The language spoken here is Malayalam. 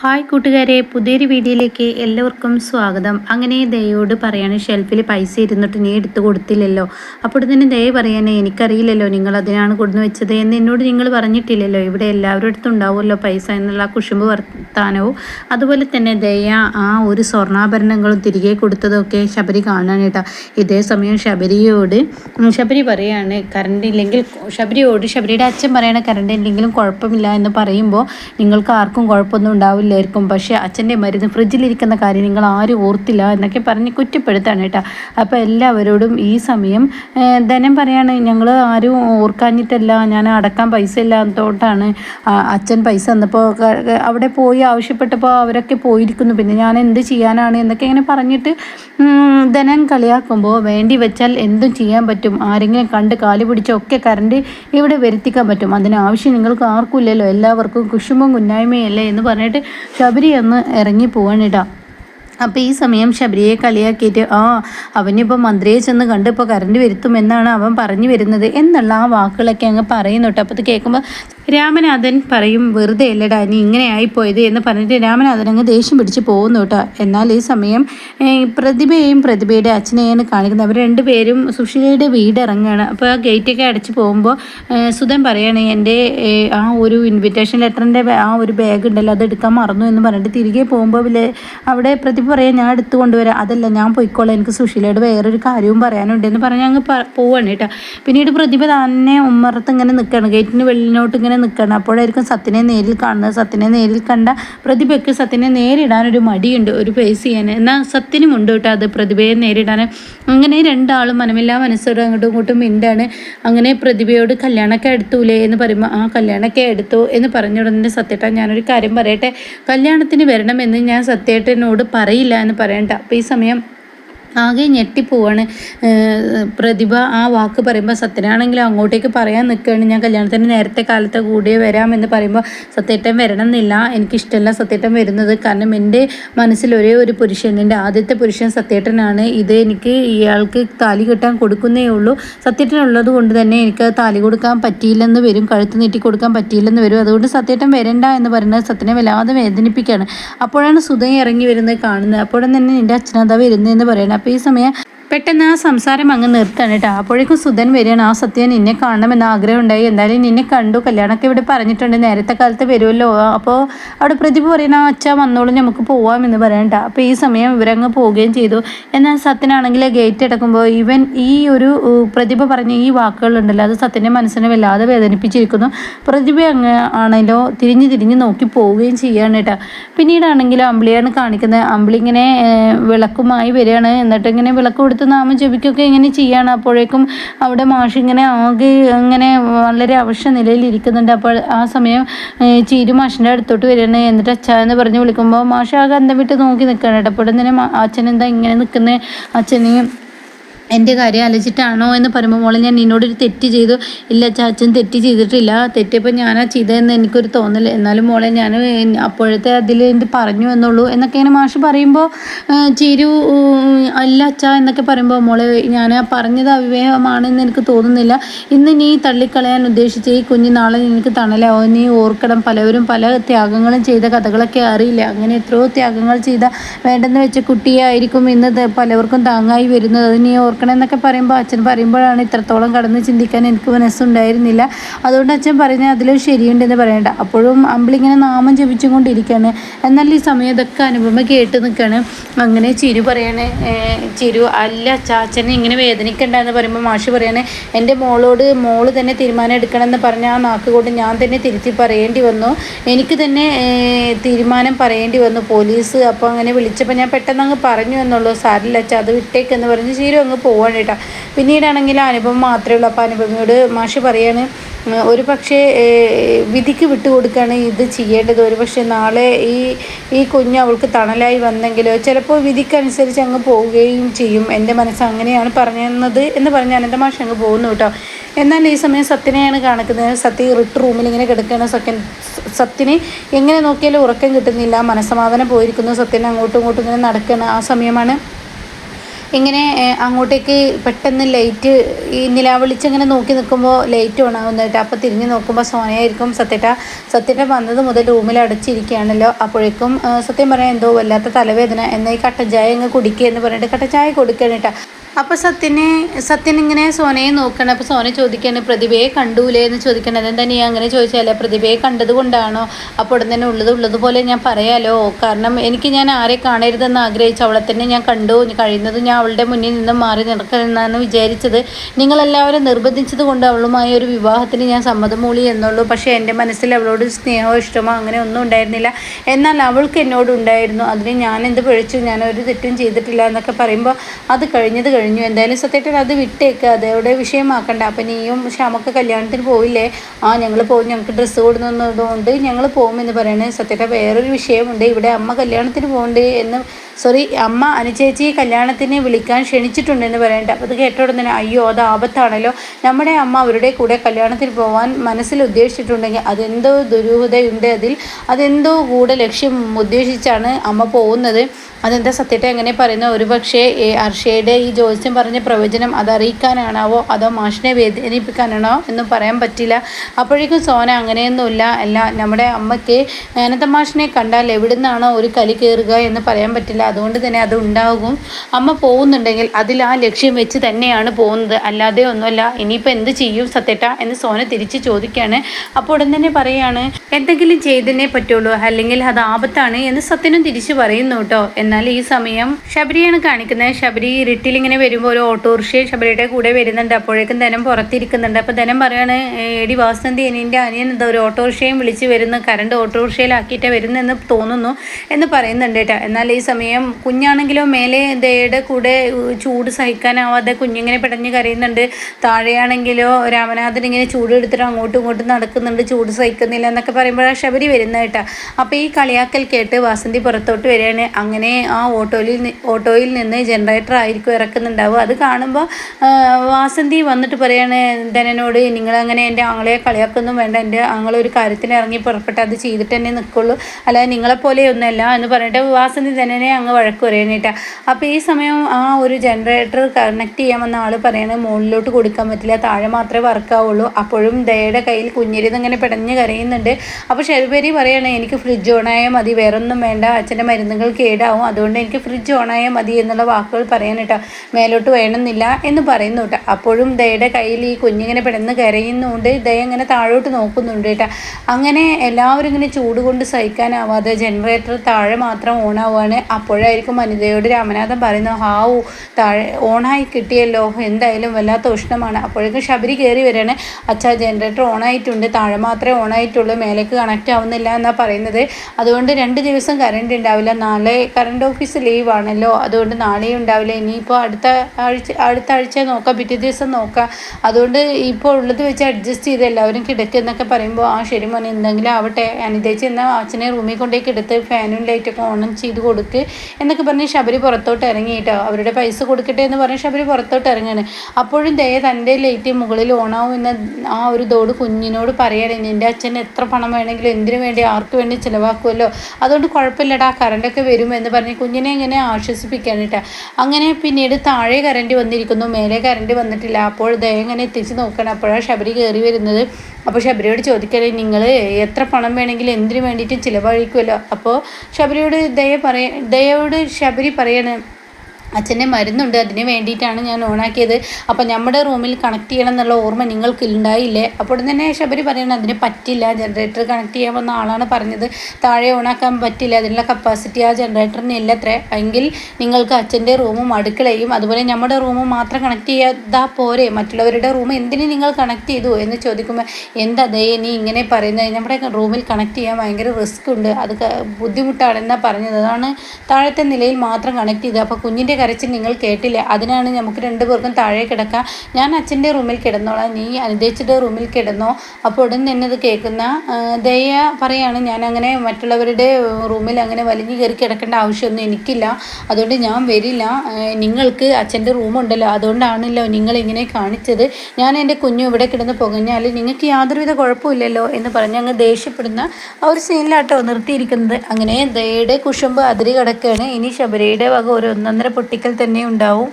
ഹായ് കൂട്ടുകാരെ പുതിയൊരു വീഡിയോയിലേക്ക് എല്ലാവർക്കും സ്വാഗതം. അങ്ങനെ ദയോട് പറയാണ് ഷെൽഫിൽ പൈസ ഇരുന്നിട്ട് നീ എടുത്തു കൊടുത്തില്ലല്ലോ. അപ്പോൾ തന്നെ ദയ പറയാനേ എനിക്കറിയില്ലല്ലോ നിങ്ങൾ അതിനാണ് കൊടുന്നു വെച്ചത് എന്ന് എന്നോട് നിങ്ങൾ പറഞ്ഞിട്ടില്ലല്ലോ. ഇവിടെ എല്ലാവരും അടുത്തും ഉണ്ടാവുമല്ലോ പൈസ എന്നുള്ള കുശുമ്പ് വർത്താനവും. അതുപോലെ തന്നെ ദയ ആ ഒരു സ്വർണാഭരണങ്ങളും തിരികെ കൊടുത്തതൊക്കെ ശബരി കാണാനേട്ടാ ഇതേ സമയം ശബരിയോട് ശബരി പറയാണ് കറണ്ട് ഇല്ലെങ്കിൽ ശബരിയോട് ശബരിയുടെ അച്ഛൻ പറയണ കറണ്ട് ഇല്ലെങ്കിലും കുഴപ്പമില്ല എന്ന് പറയുമ്പോൾ നിങ്ങൾക്ക് ആർക്കും കുഴപ്പമൊന്നും ഉണ്ടാവില്ല ഇല്ലായിരിക്കും പക്ഷേ അച്ഛന്റെ മരുന്ന് ഫ്രിഡ്ജിലിരിക്കുന്ന കാര്യം നിങ്ങൾ ആരും ഓർത്തില്ല എന്നൊക്കെ പറഞ്ഞ് കുറ്റപ്പെടുത്താണ് കേട്ടോ. അപ്പോൾ എല്ലാവരോടും ഈ സമയം ധനം പറയാണ് ഞങ്ങൾ ആരും ഓർക്കാഞ്ഞിട്ടല്ല ഞാൻ അടക്കാൻ പൈസ ഇല്ലാത്തതുകൊണ്ടാണ് അച്ഛൻ പൈസ തന്നപ്പോൾ അവിടെ പോയി ആവശ്യപ്പെട്ടപ്പോൾ അവരൊക്കെ പോയിരിക്കുന്നു. പിന്നെ ഞാൻ എന്ത് ചെയ്യാനാണ്? എന്നൊക്കെ ഇങ്ങനെ പറഞ്ഞിട്ട് ധനം കളിയാക്കുമ്പോൾ വേണ്ടി വെച്ചാൽ എന്തും ചെയ്യാൻ പറ്റും. ആരെങ്കിലും കണ്ട് കാലി പിടിച്ചൊക്കെ കറണ്ട് ഇവിടെ വരുത്തിക്കാൻ പറ്റും. അതിനാവശ്യം നിങ്ങൾക്ക് ആർക്കും ഇല്ലല്ലോ. എല്ലാവർക്കും കുശുമ്പും കുന്നായ്മയല്ലേ എന്ന് പറഞ്ഞിട്ട് ശബരി ഒന്ന് ഇറങ്ങി പോവാനിടാം അപ്പോൾ ഈ സമയം ശബരിയെ കളിയാക്കിയിട്ട് ആ അവനിപ്പോൾ മന്ത്രിയെ ചെന്ന് കണ്ട് ഇപ്പോൾ കറണ്ട് വരുത്തുമെന്നാണ് അവൻ പറഞ്ഞു വരുന്നത് എന്നുള്ള ആ വാക്കുകളൊക്കെ അങ്ങ് പറയുന്നു കേട്ടോ. അപ്പോൾ അത് കേൾക്കുമ്പോൾ രാമനാഥൻ പറയും വെറുതെ അല്ലടാ നീ ഇങ്ങനെ ആയിപ്പോയത് എന്ന് പറഞ്ഞിട്ട് രാമനാഥൻ അങ്ങ് ദേഷ്യം പിടിച്ച് പോകുന്നു കേട്ടോ. എന്നാൽ ഈ സമയം പ്രതിഭയെയും പ്രതിഭയുടെ അച്ഛനെയാണ് കാണിക്കുന്നത്. അവർ രണ്ടുപേരും സുശീലയുടെ വീട് ഇറങ്ങുകയാണ് അപ്പോൾ ആ ഗേറ്റൊക്കെ അടച്ചു പോകുമ്പോൾ സുധൻ പറയാണ് എന്റെ ആ ഒരു ഇൻവിറ്റേഷൻ ലെറ്ററിന്റെ ആ ഒരു ബാഗ് ഉണ്ടല്ലോ അത് എടുക്കാൻ മറന്നു എന്ന് പറഞ്ഞിട്ട് തിരികെ പോകുമ്പോൾ അവിടെ പ്രതിഭ പറയാം ഞാൻ എടുത്തു കൊണ്ടുവരാം. അതല്ല ഞാൻ പോയിക്കോളാം. എനിക്ക് സുശീലയോട് വേറൊരു കാര്യവും പറയാനുണ്ട് എന്ന് പറഞ്ഞ് അങ്ങ് പോവാണ് കേട്ടോ. പിന്നീട് പ്രതിഭ തന്നെ ഉമ്മറത്ത് ഇങ്ങനെ നിൽക്കണം ഗേറ്റിന് വെള്ളിനോട്ട് ഇങ്ങനെ നിൽക്കണം അപ്പോഴായിരിക്കും സത്യനെ നേരിൽ കാണുന്നത്. സത്യനെ നേരിൽ കണ്ട പ്രതിഭയ്ക്ക് സത്യനെ നേരിടാൻ ഒരു മടിയുണ്ട് ഒരു ഫേസ് ചെയ്യാൻ എന്നാൽ സത്യനും ഉണ്ട് കേട്ടോ അത് പ്രതിഭയെ നേരിടാൻ അങ്ങനെ രണ്ടാളും മനമില്ലാ മനസ്സോട് അങ്ങോട്ടും ഇങ്ങോട്ടും മിണ്ടാണ്. അങ്ങനെ പ്രതിഭയോട് കല്യാണമൊക്കെ എടുത്തൂലേ? എന്ന് പറയുമ്പോൾ ആ കല്യാണമൊക്കെ എടുത്തു എന്ന് പറഞ്ഞ ഉടനെ സത്യേട്ടൻ ഞാനൊരു കാര്യം പറയട്ടെ? കല്യാണത്തിന് വരണമെന്ന് ഞാൻ സത്യേട്ടനോട് പറയില്ല എന്ന് പറയണ്ട. അപ്പോൾ ഈ സമയം ആകെ ഞെട്ടിപ്പോവാണ്. പ്രതിഭ ആ വാക്ക് പറയുമ്പോൾ സത്യനാണെങ്കിലും അങ്ങോട്ടേക്ക് പറയാൻ നിൽക്കുകയാണ് ഞാൻ കല്യാണത്തിന് നേരത്തെ കാലത്തെ കൂടിയേ വരാമെന്ന് പറയുമ്പോൾ സത്യേട്ടൻ വരണം എന്നില്ല എനിക്കിഷ്ടമല്ല സത്യേട്ടൻ വരുന്നത്. കാരണം എന്റെ മനസ്സിൽ ഒരേ ഒരു പുരുഷൻ എന്റെ ആദ്യത്തെ പുരുഷൻ സത്യേട്ടനാണ്. ഇത് എനിക്ക് ഇയാൾക്ക് താലി കെട്ടാൻ കൊടുക്കുന്നേ ഉള്ളൂ. സത്യേട്ടൻ ഉള്ളത് കൊണ്ട് തന്നെ എനിക്ക് താലി കൊടുക്കാൻ പറ്റിയില്ലെന്ന് വരും. കഴുത്ത് നീട്ടി കൊടുക്കാൻ പറ്റിയില്ലെന്ന് വരും. അതുകൊണ്ട് സത്യേട്ടൻ വരണ്ട എന്ന് പറയുന്നത് സത്യനെ വല്ലാതെ വേദനിപ്പിക്കുകയാണ് അപ്പോഴാണ് സുധയും ഇറങ്ങി വരുന്നത് കാണുന്നത്. അപ്പോഴും തന്നെ എന്റെ അച്ഛനാഥ വരുന്നതെന്ന് പറയുന്നത് അപ്പോൾ ഈ സമയം പെട്ടെന്ന് ആ സംസാരം അങ്ങ് നിർത്തണം കേട്ടോ. അപ്പോഴേക്കും സുധൻ വരികയാണ്. ആ സത്യൻ നിന്നെ കാണണമെന്ന് ആഗ്രഹം ഉണ്ടായി എന്തായാലും നിന്നെ കണ്ടു. കല്യാണമൊക്കെ ഇവിടെ പറഞ്ഞിട്ടുണ്ട്. നേരത്തെ കാലത്ത് വരുമല്ലോ. അപ്പോൾ അവിടെ പ്രതിഭ പറയുന്ന അച്ഛ വന്നോളും. നമുക്ക് പോവാം എന്ന് പറയണ്ട. അപ്പോൾ ഈ സമയം ഇവരങ്ങ് പോവുകയും ചെയ്തു. എന്നാൽ സത്യനാണെങ്കിൽ ഗേറ്റ് അടക്കുമ്പോൾ ഇവൻ ഈ ഒരു പ്രതിഭ പറഞ്ഞ ഈ വാക്കുകളുണ്ടല്ലോ. അത് സത്യന്റെ മനസ്സിനെ വല്ലാതെ വേദനിപ്പിച്ചിരിക്കുന്നു. പ്രതിഭ അങ്ങ് ആണല്ലോ തിരിഞ്ഞ് തിരിഞ്ഞ് നോക്കി പോവുകയും ചെയ്യുകയാണ് കേട്ടോ. പിന്നീടാണെങ്കിലും അമ്പിളിയാണ് കാണിക്കുന്നത്. അമ്പിളി ഇങ്ങനെ വിളക്കുമായി വരികയാണ്. എന്നിട്ട് ഇങ്ങനെ വിളക്ക് കൊടുത്ത് നാമം ജപിക്കുകയൊക്കെ ഇങ്ങനെ ചെയ്യാണ്. അപ്പോഴേക്കും അവിടെ മാഷ് ഇങ്ങനെ ആകെ അങ്ങനെ വളരെ അവശ നിലയിൽ ഇരിക്കുന്നുണ്ട്. അപ്പോൾ ആ സമയം ചീരു മാഷിന്റെ അടുത്തോട്ട് വരികയാണ്. എന്നിട്ട് അച്ഛ എന്ന് പറഞ്ഞ് വിളിക്കുമ്പോൾ മാഷ് ആകെ അന്തം വിട്ട് നോക്കി നിൽക്കുകയാണ് കേട്ടോ. അച്ഛൻ എന്താ ഇങ്ങനെ നിൽക്കുന്നത് അച്ഛനെയും എന്റെ കാര്യം അലച്ചിട്ടാണോ എന്ന് പറയുമ്പോൾ മോളെ ഞാൻ നിന്നോടൊരു തെറ്റ് ചെയ്തു. ഇല്ല ചാച്ചൻ തെറ്റ് ചെയ്തിട്ടില്ല. തെറ്റിയപ്പോൾ ഞാനാ ചെയ്തതെന്ന് എനിക്കൊരു തോന്നൽ എന്നാലും മോളെ ഞാൻ അപ്പോഴത്തെ അതിൽ എന്ത് പറഞ്ഞു എന്നുള്ളൂ എന്നൊക്കെ ഇങ്ങനെ മാഷ് പറയുമ്പോൾ ചിരു അല്ല അച്ഛ എന്നൊക്കെ പറയുമ്പോൾ മോളെ ഞാൻ പറഞ്ഞത് അവിവേകമാണെന്ന് എനിക്ക് തോന്നുന്നില്ല. ഇന്ന് നീ തള്ളിക്കളയാൻ ഉദ്ദേശിച്ച ഈ കുഞ്ഞു നാളെ നിനക്ക് തണലാവോ. നീ ഓർക്കണം പലവരും പല ത്യാഗങ്ങളും ചെയ്ത കഥകളൊക്കെ അറിയില്ല. അങ്ങനെ എത്രയോ ത്യാഗങ്ങൾ ചെയ്ത വേണ്ടെന്ന് വെച്ച കുട്ടിയായിരിക്കും ഇന്ന് പലവർക്കും താങ്ങായി വരുന്നത്. അത് നീ ഓർക്കും എന്നൊക്കെ പറയുമ്പോൾ അച്ഛൻ പറയുമ്പോഴാണ് ഇത്രത്തോളം കടന്ന് ചിന്തിക്കാൻ എനിക്ക് മനസ്സുണ്ടായിരുന്നില്ല. അതുകൊണ്ട് അച്ഛൻ പറയുന്നത് അതിൽ ശരിയുണ്ടെന്ന് പറയണ്ട. അപ്പോഴും അമ്പിളിങ്ങനെ നാമം ജപിച്ചും കൊണ്ടിരിക്കുകയാണ് എന്നാൽ ഈ സമയം ഇതൊക്കെ അനുപമ കേട്ട് നിൽക്കുകയാണ് അങ്ങനെ ചിരു പറയണേ ചിരു അല്ല അച്ഛനെ ഇങ്ങനെ വേദനിക്കണ്ട എന്ന് പറയുമ്പോൾ മാഷി പറയണേ എന്റെ മോളോട് മോൾ തന്നെ തീരുമാനം എടുക്കണമെന്ന് പറഞ്ഞ ആ നാക്ക് കൊണ്ട് ഞാൻ തന്നെ തിരുത്തി പറയേണ്ടി വന്നു. എനിക്ക് തന്നെ തീരുമാനം പറയേണ്ടി വന്നു. പോലീസ് അപ്പോൾ അങ്ങനെ വിളിച്ചപ്പോൾ ഞാൻ പെട്ടെന്ന് അങ്ങ് പറഞ്ഞു എന്നുള്ളൂ. സാരില്ല അച്ഛാ അത് വിട്ടേക്കെന്ന് പറഞ്ഞ് ചിരു അങ്ങ് പോവാണ് കേട്ടോ. പിന്നീടാണെങ്കിൽ അനുഭവം മാത്രമേ ഉള്ളൂ. അപ്പോൾ അനുപമയോട് മാഷി പറയാണ് ഒരു പക്ഷേ വിധിക്ക് വിട്ടുകൊടുക്കുകയാണ് ഇത് ചെയ്യേണ്ടത്. ഒരു പക്ഷേ നാളെ ഈ ഈ കുഞ്ഞ് അവൾക്ക് തണലായി വന്നെങ്കിലോ ചിലപ്പോൾ വിധിക്കനുസരിച്ച് അങ്ങ് പോവുകയും ചെയ്യും. എന്റെ മനസ്സ് അങ്ങനെയാണ് പറഞ്ഞത് എന്ന് പറഞ്ഞ് എന്റെ മാഷ് അങ്ങ് പോകുന്നു കേട്ടോ. എന്നാൽ ഈ സമയം സത്യനെയാണ് കാണിക്കുന്നത് സത്യ റിട്ട് റൂമിൽ ഇങ്ങനെ കിടക്കുകയാണ്. സത്യൻ സത്യനെ എങ്ങനെ നോക്കിയാലും ഉറക്കം കിട്ടുന്നില്ല. മനസ്സമാധാനം പോയിരിക്കുന്നു. സത്യൻ അങ്ങോട്ടും ഇങ്ങോട്ടും ഇങ്ങനെ നടക്കുകയാണ്. ആ സമയമാണ് ഇങ്ങനെ അങ്ങോട്ടേക്ക് പെട്ടെന്ന് ലൈറ്റ് ഈ നിലാവിളിച്ച് ഇങ്ങനെ നോക്കി നിൽക്കുമ്പോൾ ലൈറ്റ് ഓൺ ആവുന്നതായിട്ട് അപ്പോൾ തിരിഞ്ഞ് നോക്കുമ്പോൾ സോനയായിരിക്കും സത്യട്ട. സത്യട്ട വന്നത് മുതൽ റൂമിൽ അടച്ചിരിക്കുകയാണല്ലോ. അപ്പോഴേക്കും സത്യം പറയാൻ എന്തോ വല്ലാത്ത തലവേദന. എന്നാൽ ഈ കട്ടൻ ചായ അങ്ങ് കുടിക്കുക എന്ന് പറഞ്ഞിട്ട് കട്ടൻ ചായ കൊടുക്കണം കേട്ടോ. അപ്പോൾ സത്യനെ സത്യൻ ഇങ്ങനെ സോനയെ നോക്കണം അപ്പോൾ സോന ചോദിക്കണേ പ്രതിഭയെ കണ്ടൂലേ? എന്ന് ചോദിക്കണം അതെന്താ നീ അങ്ങനെ ചോദിച്ചാലേ? പ്രതിഭയെ കണ്ടത് കൊണ്ടാണോ? അപ്പോൾ ഉടൻ തന്നെ ഉള്ളത് ഉള്ളതുപോലെ ഞാൻ പറയാലോ? കാരണം എനിക്ക് ഞാൻ ആരെ കാണരുതെന്ന് ആഗ്രഹിച്ചു. അവളെ തന്നെ ഞാൻ കണ്ടു. കഴിയുന്നത് ഞാൻ അവളുടെ മുന്നിൽ നിന്ന് മാറി നിൽക്കണമെന്നാണ് വിചാരിച്ചത്. നിങ്ങളെല്ലാവരും നിർബന്ധിച്ചത് കൊണ്ട് അവളുമായി ഒരു വിവാഹത്തിന് ഞാൻ സമ്മതം മൂളി എന്നുള്ളൂ. പക്ഷേ എന്റെ മനസ്സിൽ അവളോട് സ്നേഹമോ ഇഷ്ടമോ അങ്ങനെ ഒന്നും ഉണ്ടായിരുന്നില്ല. എന്നാൽ അവൾക്ക് എന്നോട് ഉണ്ടായിരുന്നു. അതിന് ഞാൻ എന്ത് പിഴച്ചു? ഞാൻ ഒരു തെറ്റും ചെയ്തിട്ടില്ല എന്നൊക്കെ പറയുമ്പോൾ അത് കഴിഞ്ഞത് കഴിഞ്ഞു. എന്തായാലും സത്യമായിട്ട് അത് വിട്ടേക്ക്. അതേവിടെ വിഷയമാക്കണ്ട. അപ്പം നീയും ശ്യാമൊക്കെ കല്യാണത്തിന് പോയില്ലേ ആ ഞങ്ങൾ പോകും ഞങ്ങൾക്ക് ഡ്രസ്സ് കൊടുക്കുന്നതുകൊണ്ട് ഞങ്ങൾ പോകുമെന്ന് പറയണേ. സത്യമായിട്ട് വേറൊരു വിഷയമുണ്ട്. ഇവിടെ അമ്മ കല്യാണത്തിന് പോകുന്നുണ്ട് എന്ന് സോറി അമ്മ അനുചേച്ചി കല്യാണത്തിന് വിളിക്കാൻ ക്ഷണിച്ചിട്ടുണ്ടെന്ന് പറയണ്ട. അപ്പോൾ അത് കേട്ട അയ്യോ അത് ആപത്താണല്ലോ. നമ്മുടെ അമ്മ അവരുടെ കൂടെ കല്യാണത്തിന് പോകാൻ മനസ്സിൽ ഉദ്ദേശിച്ചിട്ടുണ്ടെങ്കിൽ അതെന്തോ ദുരൂഹതയുണ്ട് അതിൽ. അതെന്തോ കൂടെ ലക്ഷ്യം ഉദ്ദേശിച്ചാണ് അമ്മ പോകുന്നത്. അതെന്താ സത്യത്തെ എങ്ങനെ പറയുന്നത്? ഒരു പക്ഷേ അർഷയുടെ ഈ ജ്യോത്സ്യം പറഞ്ഞ പ്രവചനം അത് അറിയിക്കാനാണാവോ അതോ മാഷിനെ വേദനിപ്പിക്കാനാണോ എന്നും പറയാൻ പറ്റില്ല. അപ്പോഴേക്കും സോന അങ്ങനെയൊന്നുമില്ല. അല്ല നമ്മുടെ അമ്മയ്ക്ക് അനന്തമാഷിനെ കണ്ടാൽ എവിടുന്നാണോ ഒരു കലി കയറുക എന്ന് പറയാൻ പറ്റില്ല. അതുകൊണ്ട് തന്നെ അത് ഉണ്ടാകും. അമ്മ പോകുന്നുണ്ടെങ്കിൽ അതിൽ ആ ലക്ഷ്യം വെച്ച് തന്നെയാണ് പോകുന്നത്. അല്ലാതെ ഒന്നുമല്ല ഇനിയിപ്പോൾ എന്ത് ചെയ്യും സത്യട്ട എന്ന് സോന തിരിച്ച് ചോദിക്കുകയാണ് അപ്പോൾ ഉടൻ തന്നെ പറയുകയാണ് എന്തെങ്കിലും ചെയ്തതിനെ പറ്റുള്ളൂ. അല്ലെങ്കിൽ അത് ആപത്താണ് എന്ന് സത്യനും തിരിച്ചു പറയുന്നു കേട്ടോ. എന്നാൽ ഈ സമയം ശബരിയാണ് കാണിക്കുന്നത്. ശബരി ഇരുട്ടിൽ ഇങ്ങനെ വരുമ്പോൾ ഒരു ഓട്ടോറിക്ഷ ശബരിയുടെ കൂടെ വരുന്നുണ്ട്. അപ്പോഴേക്കും ധനം പുറത്തിരിക്കുന്നുണ്ട്. അപ്പോൾ ധനം പറയാണ് എടി വാസന്തി എന്റെ അനിയൻ എന്താ ഒരു ഓട്ടോറിക്ഷയും വിളിച്ച് വരുന്നു. കറണ്ട് ഓട്ടോറിക്ഷയിലാക്കിയിട്ട് വരുന്നെന്ന് തോന്നുന്നു എന്ന് പറയുന്നുണ്ട് കേട്ടോ. എന്നാൽ ഈ സമയം കുഞ്ഞാണെങ്കിലോ മേലെ ദയുടെ കൂടെ ചൂട് സഹിക്കാനാവാതെ കുഞ്ഞിങ്ങനെ പിടഞ്ഞ് കരയുന്നുണ്ട്. താഴെയാണെങ്കിലോ രാമനാഥൻ ഇങ്ങനെ ചൂട് എടുത്തിട്ട് അങ്ങോട്ടും ഇങ്ങോട്ടും നടക്കുന്നുണ്ട്. ചൂട് സഹിക്കുന്നില്ല എന്നൊക്കെ പറയുമ്പോഴാണ് ശബരി വരുന്നത് കേട്ടോ. അപ്പോൾ ഈ കളിയാക്കൽ കേട്ട് വാസന്തി പുറത്തോട്ട് വരികയാണ്. അങ്ങനെ ആ ഓട്ടോയിൽ ഓട്ടോയിൽ നിന്ന് ജനറേറ്റർ ആയിരിക്കും ഇറക്കുന്നുണ്ടാവുക. അത് കാണുമ്പോൾ വാസന്തി വന്നിട്ട് പറയാണ് ധനനോട് നിങ്ങളങ്ങനെ എന്റെ ആങ്ങളെ കളിയാക്കൊന്നും വേണ്ട. എന്റെ ആങ്ങളെ ഒരു കാര്യത്തിന് ഇറങ്ങി പുറപ്പെട്ട് അത് ചെയ്തിട്ട് തന്നെ നിൽക്കുള്ളൂ അല്ലാതെ നിങ്ങളെപ്പോലെയൊന്നുമല്ല എന്ന് പറഞ്ഞിട്ട് വാസന്തി ധനനെ അങ്ങ് വഴക്ക് പറയാനായിട്ടാ അപ്പോൾ ഈ സമയം ആ ഒരു ജനറേറ്റർ കണക്ട് ചെയ്യാൻ വന്ന ആൾ പറയുന്നത് മുകളിലോട്ട് കൊടുക്കാൻ പറ്റില്ല. താഴെ മാത്രമേ വർക്കാവുള്ളൂ അപ്പോഴും ദയയുടെ കയ്യിൽ കുഞ്ഞിരിതങ്ങനെ പിടഞ്ഞ് കരയുന്നുണ്ട്. അപ്പോൾ ശരിപരി പറയുകയാണ് എനിക്ക് ഫ്രിഡ്ജ് ഓണായാൽ മതി. വേറൊന്നും വേണ്ട. അച്ഛന്റെ മരുന്നുകൾ കേടാവും. അതുകൊണ്ട് എനിക്ക് ഫ്രിഡ്ജ് ഓണായാൽ മതി എന്നുള്ള വാക്കുകൾ പറയാൻ കേട്ടോ. മേലോട്ട് വേണമെന്നില്ല എന്ന് പറയുന്നു കേട്ടോ. അപ്പോഴും ദയയുടെ കയ്യിൽ ഈ കുഞ്ഞിങ്ങനെ പിടന്ന് കരയുന്നുണ്ട്. ദയ ഇങ്ങനെ താഴോട്ട് നോക്കുന്നുണ്ട് കേട്ടോ. അങ്ങനെ എല്ലാവരും ഇങ്ങനെ ചൂട് കൊണ്ട് സഹിക്കാനാവാതെ ജനറേറ്റർ താഴെ മാത്രം ഓണാവുകയാണ് അപ്പോഴായിരിക്കും അനിതയോട് രാമനാഥൻ പറയുന്നു ഹാവു താഴെ ഓണായി കിട്ടിയല്ലോ എന്തായാലും വല്ലാത്ത ഉഷ്ണമാണ്. അപ്പോഴേക്കും ശബരി കയറി വരികയാണ് അച്ഛാ ജനറേറ്റർ ഓണായിട്ടുണ്ട് താഴെ മാത്രമേ ഓണായിട്ടുള്ളൂ മേലേക്ക് കണക്റ്റ് ആവുന്നില്ല എന്നാണ് പറയുന്നത്. അതുകൊണ്ട് രണ്ട് ദിവസം കറണ്ട് ഉണ്ടാവില്ല നാളെ കറണ്ട് ഓഫീസ് ലീവ് ആണല്ലോ അതുകൊണ്ട് നാളെയും ഉണ്ടാവില്ല ഇനിയിപ്പോൾ അടുത്ത ആഴ്ച അടുത്ത ആഴ്ച നോക്കാം പിറ്റേ ദിവസം നോക്കാം. അതുകൊണ്ട് ഇപ്പോൾ ഉള്ളത് വെച്ച് അഡ്ജസ്റ്റ് ചെയ്ത് എല്ലാവരും കിടക്കുക എന്നൊക്കെ പറയുമ്പോൾ ആ ശരി മോനെ എന്തെങ്കിലും ആവട്ടെ അനിതേച്ചി എന്നാൽ അച്ഛനെ റൂമിൽ കൊണ്ടേക്ക് എടുത്ത് ഫാനും ലൈറ്റൊക്കെ ഓണം ചെയ്ത് കൊടുക്ക്. എന്നൊക്കെ പറഞ്ഞ് ശബരി പുറത്തോട്ട് ഇറങ്ങി കേട്ടോ. അവരുടെ പൈസ കൊടുക്കട്ടെ എന്ന് പറഞ്ഞ് ശബരി പുറത്തോട്ട് ഇറങ്ങാണ്. അപ്പോഴും ദയ തന്റെ ലൈറ്റ് മുകളിൽ ഓണാവും എന്ന ആ ഒരു തോട് കുഞ്ഞിനോട് പറയണേ. നിന്റെ അച്ഛൻ എത്ര പണം വേണമെങ്കിലും എന്തിനു വേണ്ടി ആർക്ക് വേണ്ടി ചിലവാക്കുമല്ലോ അതുകൊണ്ട് കുഴപ്പമില്ലടാ കറണ്ടൊക്കെ വരും എന്ന് പറഞ്ഞ് കുഞ്ഞിനെ ഇങ്ങനെ ആശ്വസിപ്പിക്കാണ് കേട്ടോ. അങ്ങനെ പിന്നീട് താഴെ കറണ്ട് വന്നിരിക്കുന്നു. മേലെ കറണ്ട് വന്നിട്ടില്ല. അപ്പോൾ ദയ ഇങ്ങനെ എത്തിച്ച് നോക്കണം. അപ്പോഴാണ് ശബരി കയറി വരുന്നത്. അപ്പോൾ ശബരിയോട് ചോദിക്കണേ നിങ്ങൾ എത്ര പണം വേണമെങ്കിലും എന്തിനു വേണ്ടിയിട്ടും ചിലവഴിക്കുമല്ലോ അപ്പോൾ ശബരിയോട് ദയ പറയ ദയോട് ശബരി പറയണേ അച്ഛന്റെ മരുന്നുണ്ട്. അതിന് വേണ്ടിയിട്ടാണ് ഞാൻ ഓണാക്കിയത്. അപ്പോൾ നമ്മുടെ റൂമിൽ കണക്ട് ചെയ്യണം എന്നുള്ള ഓർമ്മ നിങ്ങൾക്ക് ഉണ്ടായില്ലേ അപ്പോൾ തന്നെ ശബരി പറയണം അതിന് പറ്റില്ല. ജനറേറ്റർ കണക്ട് ചെയ്യാൻ വന്ന ആളാണ് പറഞ്ഞത്. താഴെ ഓണാക്കാൻ പറ്റില്ല. അതിനുള്ള കപ്പാസിറ്റി ആ ജനറേറ്ററിന് ഇല്ല അത്ര എങ്കിൽ നിങ്ങൾക്ക് അച്ഛന്റെ റൂമും അടുക്കളയും അതുപോലെ നമ്മുടെ റൂമും മാത്രം കണക്ട് ചെയ്യാതാ പോരെ. മറ്റുള്ളവരുടെ റൂം എന്തിന് നിങ്ങൾ കണക്ട് ചെയ്തു എന്ന് ചോദിക്കുമ്പോൾ എന്താ ദയ നീ ഇങ്ങനെ പറയുന്നത് നമ്മുടെ റൂമിൽ കണക്ട് ചെയ്യാൻ ഭയങ്കര റിസ്ക് ഉണ്ട്. അത് ബുദ്ധിമുട്ടാണെന്നാണ് പറഞ്ഞത്. അതാണ് താഴത്തെ നിലയിൽ മാത്രം കണക്ട് ചെയ്തത്. അപ്പോൾ കുഞ്ഞിന്റെ കരച്ചിൽ നിങ്ങൾ കേട്ടില്ല? അതിനാണ് നമുക്ക് രണ്ടു പേർക്കും താഴെ കിടക്കാം. ഞാൻ അച്ഛന്റെ റൂമിൽ കിടന്നോളാം. നീ അനുദേശിച്ചിട്ട് റൂമിൽ കിടന്നോ. അപ്പോൾ ഉടൻ തന്നെ ഇത് കേൾക്കുന്ന ദയ പറയാണ് ഞാൻ അങ്ങനെ മറ്റുള്ളവരുടെ റൂമിൽ അങ്ങനെ വലിഞ്ഞു കയറി കിടക്കേണ്ട ആവശ്യമൊന്നും എനിക്കില്ല. അതുകൊണ്ട് ഞാൻ വരില്ല. നിങ്ങൾക്ക് അച്ഛന്റെ റൂമുണ്ടല്ലോ. അതുകൊണ്ടാണല്ലോ നിങ്ങൾ ഇങ്ങനെ കാണിച്ചത്. ഞാൻ എന്റെ കുഞ്ഞു ഇവിടെ കിടന്ന് പുകഞ്ഞാൽ നിങ്ങൾക്ക് യാതൊരുവിധ കുഴപ്പമില്ലല്ലോ എന്ന് പറഞ്ഞ് അങ്ങ് ദേഷ്യപ്പെടുന്ന ആ ഒരു സീനിലാട്ടോ നിർത്തിയിരിക്കുന്നത്. അങ്ങനെ ദയയുടെ കുശുമ്പ് അതിരി കിടക്കുകയാണ്. ഇനി ശബരിയുടെ വക ഒരു ഒന്നൊന്നര പൊട്ടിക്കൽ തന്നെ ഉണ്ടാവും.